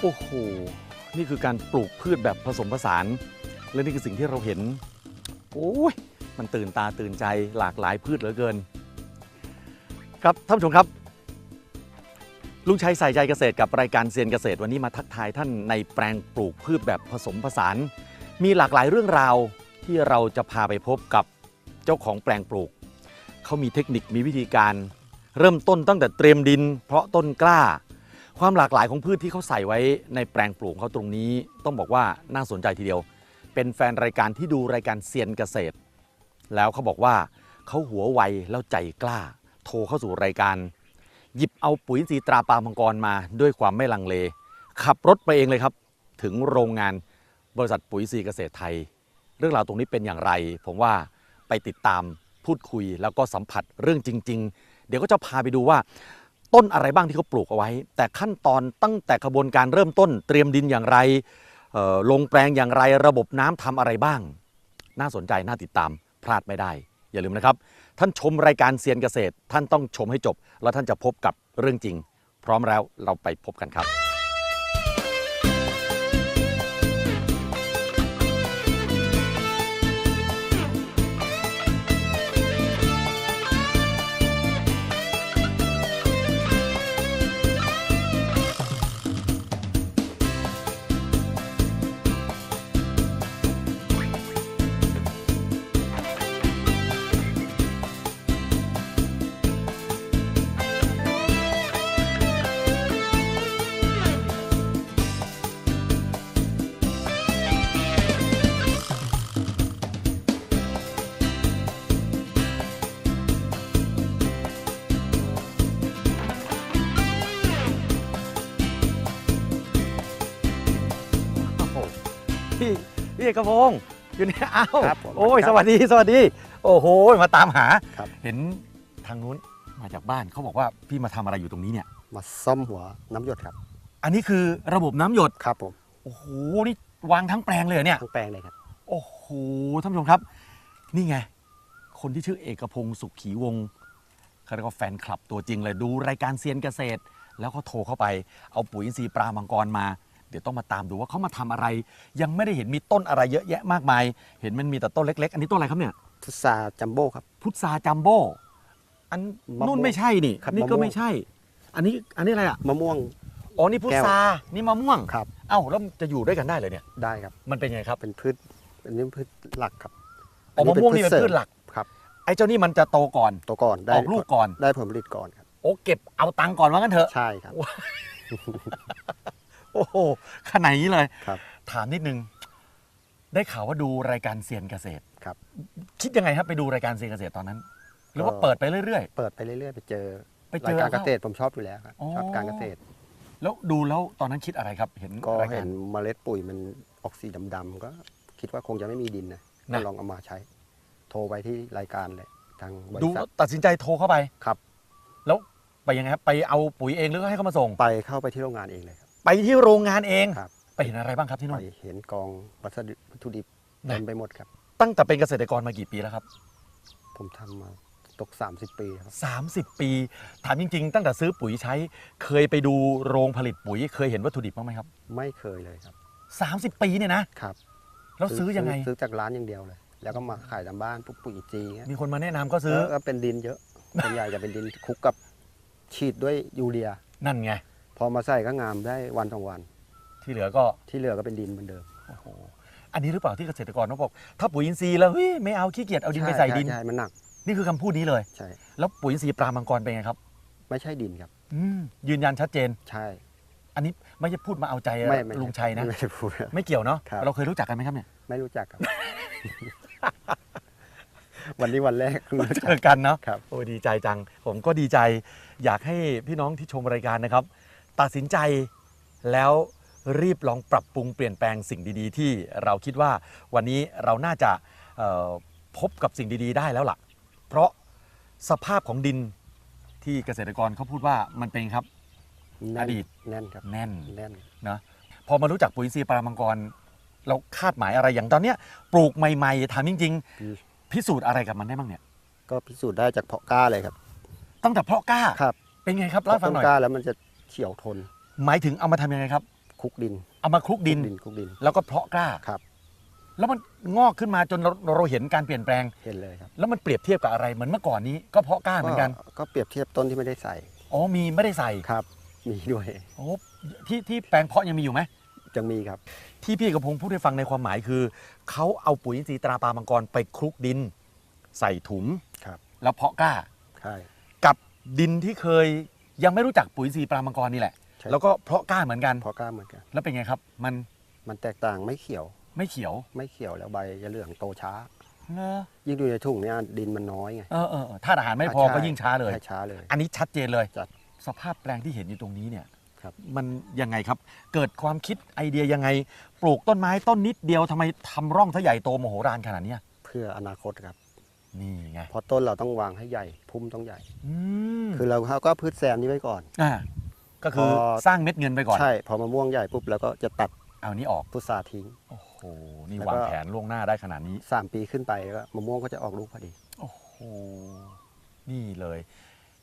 โอ้โห นี่คือการปลูกพืชแบบผสมผสาน และนี่คือสิ่งที่เราเห็น โอ้ย มันตื่นตาตื่นใจหลากหลายพืชเหลือเกิน ครับท่านผู้ชมครับ ลุงชัยใส่ใจเกษตรกับรายการเซียนเกษตรวันนี้มาทักทายท่านในแปลงปลูกพืชแบบผสมผสาน มีหลากหลายเรื่องราวที่เราจะพาไปพบกับเจ้าของแปลงปลูก เขามีเทคนิคมีวิธีการ เริ่มต้นตั้งแต่เตรียมดิน เพราะต้นกล้า ความหลากหลายของพืชที่เขาใส่ไว้ในแปลงปลูกเขาตรงนี้ ต้องบอกว่าน่าสนใจทีเดียว เป็นแฟนรายการที่ดูรายการเซียนเกษตร แล้วเขาบอกว่าเขาหัวไวแล้วใจกล้า โทรเข้าสู่รายการ หยิบเอาปุ๋ยอินทรีตราปามังกรมาด้วยความไม่ลังเล ขับรถไปเองเลยครับ ถึงโรงงานบริษัทปุ๋ยอินทรีเกษตรไทย เรื่องราวตรงนี้เป็นอย่างไร ผมว่าไปติดตามพูดคุยแล้วก็สัมผัสเรื่องจริง ๆ เดี๋ยวก็จะพาไปดูว่า ต้นอะไรบ้างที่เขาปลูกเอาไว้ แต่ขั้นตอนตั้งแต่กระบวนการเริ่มต้น เตรียมดินอย่างไรลงแปลงอย่างไรระบบน้ำทำอะไรบ้าง น่าสนใจน่าติดตามพลาดไม่ได้ อย่าลืมนะครับ ท่านชมรายการเซียนเกษตร ท่านต้องชมให้จบ แล้วท่านจะพบกับเรื่องจริง พร้อมแล้วเราไปพบกันครับ เอกพงศ์อยู่เนี่ยอ้าวครับผมโอ้ย ครับสวัสดีสวัสดี โอ้โหมาตามหา ครับ เห็นทางนู้นมาจากบ้านเขาบอกว่าพี่มาทำอะไรอยู่ตรงนี้เนี่ย มาซ่อมหัวน้ำหยดครับ อันนี้คือระบบน้ำหยด ครับผมโอ้โห นี่วางทั้งแปลงเลยเหรอเนี่ย ทั้งแปลงเลยครับ โอ้โห ท่านผู้ชมครับ นี่ไง คนที่ชื่อเอกพงศ์สุขขีวงศ์เขาเรียกว่าแฟนคลับตัวจริงเลยดูรายการเซียนเกษตร แล้วเขาโทรเข้าไป เอาปุ๋ยอินทรีย์ปลามังกรมา เดี๋ยวต้องมาตามดูว่าเขามาทำอะไร ยังไม่ได้เห็นมีต้นอะไรเยอะแยะมากมาย เห็นมันมีแต่ต้นเล็ก ๆ อันนี้ต้นอะไรครับเนี่ย พุทราจัมโบ้ครับ พุทราจัมโบ้อันมะม่วงนู่นไม่ใช่นี่ครับนี่ก็มะม่วง ไม่ใช่ อันนี้อันนี้อะไรอะมะม่วง อ๋อนี่พุทรานี่มะม่วงครับ เอ้าแล้วจะอยู่ด้วยกันได้เลยเนี่ย ได้ครับ มันเป็นไงครับเป็นพืช อันนี้พืชหลักครับอ๋อมะม่วงนี่เป็นพืชหลัก ครับ ไอ้เจ้านี่มันจะโตก่อน ตัวก่อนได้ออกลูกก่อน ได้ผลผลิตก่อนครับ โอ้เก็บเอาตังค์ก่อนว่างั้นเถอะ ใช่ครับ โอ้โหขนาดนี้เลย ครับ ถามนิดนึง ได้ข่าวว่าดูรายการเซียนเกษตรครับ คิดยังไงครับไปดูรายการเซียนเกษตรตอนนั้น หรือว่าก็เปิดไปเรื่อย เปิดไปเรื่อยๆ ไปเจอไปเจอรายการเข้าเกษตรผมชอบอยู่แล้วครับอ๋อ ชอบการเกษตร ๆ แล้วดูแล้วตอนนั้นคิดอะไรครับ เห็นก็รายเห็การนเมล็ดปุ๋ยมันออกสีดำๆก็คิดว่าคงจะไม่มีดินนะนะ ก็ลองเอามาใช้ โทรไปที่รายการเลยทางบดูริษัทตัดสินใจโทรเข้าไป ครับ แล้วไปยังไงครับ ไปเอาปุ๋ยเองหรือให้เขามาส่ง ไปเข้าไปที่โรงงานเองเลยครับ ไปที่โรงงานเองครับ ไปเห็นอะไรบ้างครับที่ไปนู่นเห็นกองวัสดุวัตถุดิบนะเต็มไปหมดครับ ตั้งแต่เป็นเกษตรกรมากี่ปีแล้วครับ ผมทำมาตก 30 ปีครับ 30 ปี ถามจริง ๆ ตั้งแต่ซื้อปุ๋ยใช้ เคยไปดูโรงผลิตปุ๋ย เคยเห็นวัตถุดิบบ้างไหมครับ ไม่เคยเลยครับ 30 ปีเนี่ยนะครับแล้วซื้อยังไง ซื้อจากร้านอย่างเดียวเลย แล้วก็มาขายตามบ้านพวกปุ๋ยจีเงี้ยมีคนมาแนะนำก็ซื้อ แล้วก็เป็นดินเยอะส่วนใหญ่จะเป็นดินคลุกกับฉีดด้วยยูเรีย นั่นไง พอมาใส่ก็งามได้วันสองวัน ที่เหลือก็ที่เหลือก็เป็นดินเหมือนเดิมโอ้โหอันนี้หรือเปล่าที่เกษตรกรเขาบอกถ้าปุ๋ยอินทรีย์แล้วเฮ้ยไม่เอาขี้เกียจเอาดินไปใส่ดินช่ช่มันหนัก นี่คือคำพูดนี้เลย ใช่ แล้วปุ๋ยอินทรีย์ปลามังกรเป็นไงครับไม่ใช่ดินครับ อืมยืนยันชัดเจน ใช่ออันนี้ไม่ใช่พูดมาเอาใจไม่ไม่ลุงชัยนะ ไม่ได้พูดไม่เกี่ยวเนาะครับ เราเคยรู้จักกันไหมครับเนี่ยไม่รู้จักครับ วันนี้วันแรกเพิ่งรู้เจจัก อกันเนาะครับ โอ้ดีใจจัง ผมก็ดีใจ อยากให้พี่น้องที่ชมรายการนะครับ ตัดสินใจแล้วรีบลองปรับปรุงเปลี่ยนแปลงสิ่งดีๆ ที่เราคิดว่าวันนี้เราน่าจะเอ่อพบกับสิ่งดีๆ ได้แล้วล่ะ เพราะสภาพของดินที่เกษตรกรเขาพูดว่ามันเป็นครับแน่นอดีตแน่นครับแน่นแน่นนะพอมารู้จักปุ๋ยอินทรีย์ปรามังกร เราคาดหมายอะไรอย่างตอนเนี้ยปลูกใหม่ๆถามจริงอืมๆพิสูจน์อะไรกับมันได้บ้างเนี่ย ก็พิสูจน์ได้จากเพาะกล้าเลยครับ ตั้งแต่เพาะกล้าครับ เป็นไงครับเล่าให้ฟังหน่อยต้กล้าแล้วมันจะ เขียวทนหมายถึงเอามาทำยังไงครับ คลุกดินเอามาคลุกดินดินคลุกดินแล้วก็เพาะกล้า ครับ แล้วมันงอกขึ้นมาจนเราเราเห็นการเปลี่ยนแปลง เห็นเลยครับแล้วมันเปรียบเทียบกับอะไรเหมือนเมื่อก่อนนี้ก็เพาะกล้าเหมือนกันก็เปรียบเทียบต้นที่ไม่ได้ใส่อ๋อมีไม่ได้ใส่ครับ มีด้วยโอ้ที่ที่แปลงเพาะยังมีอยู่ไหมยังมีครับ ที่พี่เอกพงศ์พูดให้ฟังในความหมายคือเขาเอาปุ๋ยอินทรีย์ตราปลามังกรไปคลุกดิน ใส่ถุงครับ แล้วเพาะกล้า ใช่ กับดินที่เคย ยังไม่รู้จักปุ๋ยอินทรีย์ปลามังกรนี่แหละ ใช่ แล้วก็เพาะกล้าเหมือนกัน เพาะกล้าเหมือนกัน แล้วเป็นไงครับ มันมันแตกต่างไม่เขียว ไม่เขียวไม่เขียวแล้วใบจะเหลืองโตช้า เนอะยิ่งดูในถุงเนี่ยดินมันน้อยไงเออเออเออถ้าตุอาหารไม่พอใช่ก็ยิ่งช้าเลยให้ช้าเลย อันนี้ชัดเจนเลย จัดสภาพแปลงที่เห็นอยู่ตรงนี้เนี่ยครับ มันยังไงครับ เกิดความคิดไอเดียยังไง ปลูกต้นไม้ต้นนิดเดียวทำไมทำร่องทะใหญ่โตมโหฬารขนาดเนี้ยเพื่ออนาคตครับ นี่ไงเพราะต้นเราต้องวางให้ใหญ่ พุ่มต้องใหญ่ อืมคือเราเขาก็พืชแซมนี้ไว้ก่อน อ่าก็คือพอ สร้างเม็ดเงินไปก่อน ใช่ พอมะม่วงใหญ่ปุ๊บเราก็จะตัดเอานี้ออก พุทราทิ้ง โอ้โห นี่แล้ววาก็งแผนล่วงหน้าได้ขนาดนี้ สามปีขึ้นไปก็มะม่วงก็จะออกลูกพอดี โอ้โห นี่เลย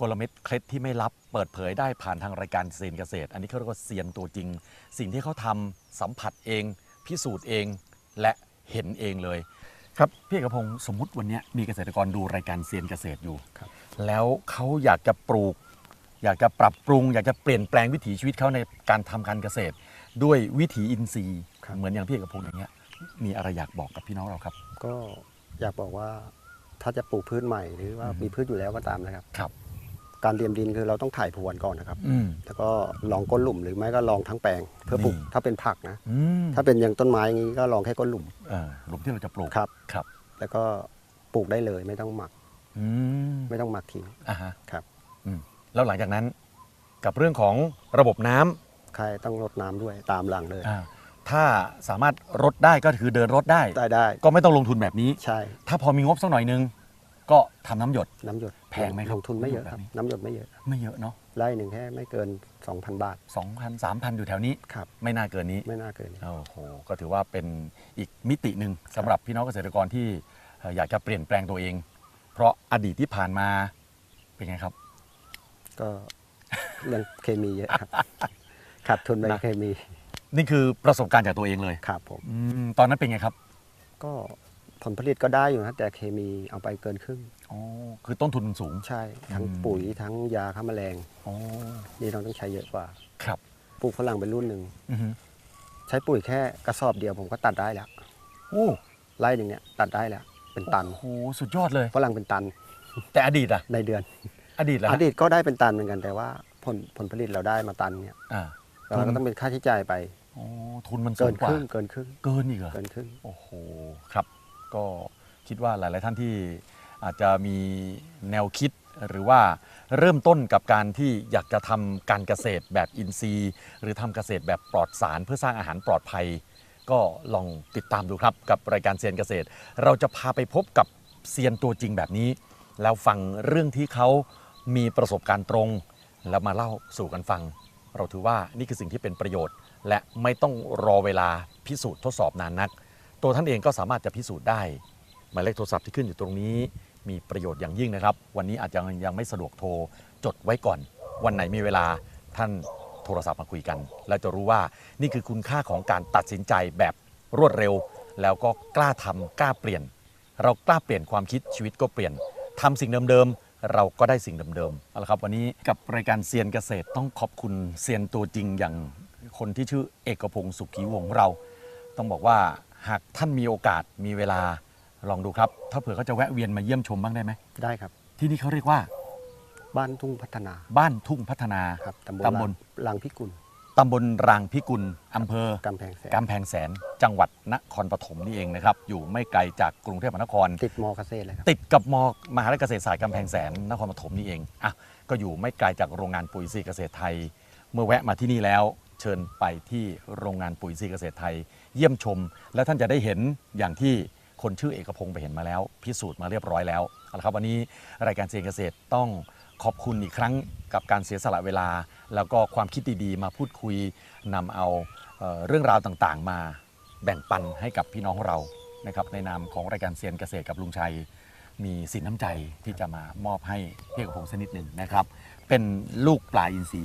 กลเม็ดเคล็ดที่ไม่ลับเปิดเผยได้ผ่านทางรายการเซียนเกษตร อันนี้เขาเรียกว่าเซียนตัวจริง สิ่งที่เขาทำสัมผัสเอง พิสูจน์เอง และเห็นเองเลย ครับพี่เอกพงศ์สมมุติวันเนี้ยมีเกษตรกรดูรายการเซียนเกษตรอยู่ครับแล้วเขาอยากจะปลูก อยากจะปรับปรุง อยากจะเปลี่ยนแปลงวิถีชีวิตเขาในการทำการเกษตร ด้วยวิถีอินทรีย์ครับเหมือนอย่างพี่เอกพงศ์อย่างเงี้ยมีอะไรอยากบอกกับพี่น้องเราครับ ก็อยากบอกว่าถ้าจะปลูกพืชใหม่หรือว่าอืมมีพืชอยู่แล้วก็ตามนะครับครับ การเตรียมดินคือเราต้องถ่ายพรวนก่อนนะครับ อืม แล้วก็ลองก้นหลุมหรือไม่ก็ลองทั้งแปลงเพื่อปลูกนี่ ถ้าเป็นผักนะ อืมถ้าเป็นอย่างต้นไม้อย่างนี้ก็ลองแค่ก้นหลุมเออหลุมที่เราจะปลูกครับ ครับแล้วก็ปลูกได้เลยไม่ต้องหมัก อืมไม่ต้องหมักทิ้งอ่าฮะครับอืมแล้วหลังจากนั้นกับเรื่องของระบบน้ำใครต้องรดน้ำด้วยตามหลังเลย อ่าถ้าสามารถรดได้ก็คือเดินรดได้ ได้ได้ก็ไม่ต้องลงทุนแบบนี้ ใช่ ถ้าพอมีงบสักหน่อยนึง ก็ทำน้ำหยด น้ำหยดแพงไหมครับลงทุนไม่เยอะครับ แบบนี้ น้ำหยดไม่เยอะไม่เยอะเนาะไร่หนึ่งแค่ไม่เกิน 2,000 บาทสองพันสามพันอยู่แถวนี้ ครับ ไม่น่าเกินนี้ไม่น่าเกิน โอ้โหก็ถือว่าเป็นอีกมิติหนึ่งสำหรับพี่น้องเกษตรกรที่เอ่ออยากจะเปลี่ยนแปลงตัวเอง เพราะอดีตที่ผ่านมาเป็นไงครับ ก็เรื่องเคมีเยอะครับ ขาดทุนไปนะ เคมีนี่คือประสบการณ์จากตัวเองเลยครับผมอมตอนนั้นเป็นไงครับ ก็ ผลผลิตก็ได้อยู่นะแต่เคมีเอาไปเกินครึ่งอ๋อคือต้นทุนมันสูง ใช่ ทั้งอืมปุ๋ยทั้งยาฆ่าแมลงอ๋อนี่เราต้องใช้เยอะกว่า ครับปลูกฝรั่งเป็นรุ่นหนึ่งอือฮึใช้ปุ๋ยแค่กระสอบเดียวผมก็ตัดได้แล้วโอ้ไร่หนึ่งเนี่ยตัดได้แล้วเป็นตันโอ้โหสุดยอดเลยฝรั่งเป็นตัน แต่อดีตอะในเดือน อดีตแล้วอดีตก็ได้เป็นตันเหมือนกันแต่ว่าผลผลผลิตเราได้มาตันเนี่ยอ่าเราก็ต้องเป็นค่าใช้จ่ายไปโอ้ทุนมันสูเกินงกคว่ารึ่งเกินครึ่งเกินอีกเหรอเกินครึ่งโอ้โหครับ ก็คิดว่าหลาย ๆ ท่านที่อาจจะมีแนวคิดหรือว่าเริ่มต้นกับการที่อยากจะทำการเกษตรแบบอินทรีย์ หรือทำเกษตรแบบปลอดสารเพื่อสร้างอาหารปลอดภัย ก็ลองติดตามดูครับกับรายการเซียนเกษตร เราจะพาไปพบกับเซียนตัวจริงแบบนี้ แล้วฟังเรื่องที่เขามีประสบการณ์ตรง แล้วมาเล่าสู่กันฟัง เราถือว่านี่คือสิ่งที่เป็นประโยชน์ และไม่ต้องรอเวลาพิสูจน์ทดสอบนานนัก ตัวท่านเองก็สามารถจะพิสูจน์ได้หมายเลขโทรศัพท์ที่ขึ้นอยู่ตรงนี้ มีประโยชน์อย่างยิ่งนะครับ วันนี้อาจจะยังไม่สะดวกโทรจดไว้ก่อน วันไหนมีเวลาท่านโทรศัพท์มาคุยกัน แล้วจะรู้ว่านี่คือคุณค่าของการตัดสินใจแบบรวดเร็ว แล้วก็กล้าทำกล้าเปลี่ยน เรากล้าเปลี่ยนความคิดชีวิตก็เปลี่ยนทำสิ่งเดิมๆเราก็ได้สิ่งเดิมๆเอาละครับ วันนี้กับรายการเซียนเกษตรต้องขอบคุณเซียนตัวจริงอย่างคนที่ชื่อเอกพงศ์สุขีวงศ์ของเรา ต้องบอกว่า หากท่านมีโอกาสมีเวลาลองดูครับ ถ้าเผื่อเขาจะแวะเวียนมาเยี่ยมชมบ้างได้ไหมได้ครับ ที่นี่เขาเรียกว่า บ้านทุ่งพัฒนาบ้านทุ่งพัฒนา ครับตำบลตำบลลางพิกุลตำบลรางพิกุลอำเภอกำแพงแสนกำแพงแสน จังหวัดนครปฐมนี่เองนะครับ อยู่ไม่ไกลจากกรุงเทพมหานคร ติดมอเกษตรเลยครับ ติดกับมมหาวิทยาลัยเกษตรศาสตร์กำแพงแสนนครปฐมนี่เองอะก็อยู่ไม่ไกลจากโรงงานปุ๋ยซีย์เกษตรไทย เมื่อแวะมาที่นี่แล้ว เชิญไปที่โรงงานปุ๋ยซีย์เกษตรไทย เยี่ยมชม และท่านจะได้เห็นอย่างที่คนชื่อเอกพงศ์ไปเห็นมาแล้ว พิสูจน์มาเรียบร้อยแล้วเอาละครับวันนี้รายการเซียนเกษตรต้องขอบคุณอีกครั้งกับการเสียสละเวลา แล้วก็ความคิดดีๆมาพูดคุยนำเอาเอ่อเรื่องราวต่างๆ มาแบ่งปันให้กับพี่น้องเรานะครับในนามของรายการเซียนเกษตรกับลุงชัย มีสินน้ำใจที่จะมามอบให้พี่เอกพงศ์สักนิดหนึ่งนะครับ เป็นลูกปลาอินทรี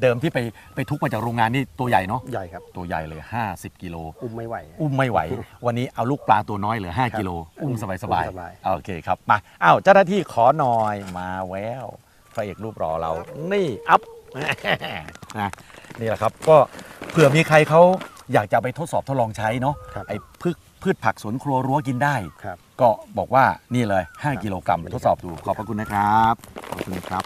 เดิมที่ไปไปทุกมาจากโรงงานนี่ตัวใหญ่เนาะใหญ่ครับ ตัวใหญ่เลย 50 กิโล อุ้มไม่ไหว อุ้มไม่ไหว วันนี้เอาลูกปลาตัวน้อยเหลือ 5 กิโล อุ้มสบายอุ้สบายมสบายโอเคครับ มาอ้าวเจ้าหน้าที่ขอหน่อยมาแววพระเอกรูปรอเรา นี่อัพนะนี่แหละครับ ก็เผื่อมีใครเขา อยากจะไปทดสอบทดลองใช้เนาะครับไอ้พืชพืชผักสวนครัวรั้วกินได้ ครับ ก็บอกว่านี่เลย 5 กิโลกรัมครับทดสอบดูขอบพระคุณนะครับขอบคุณครับ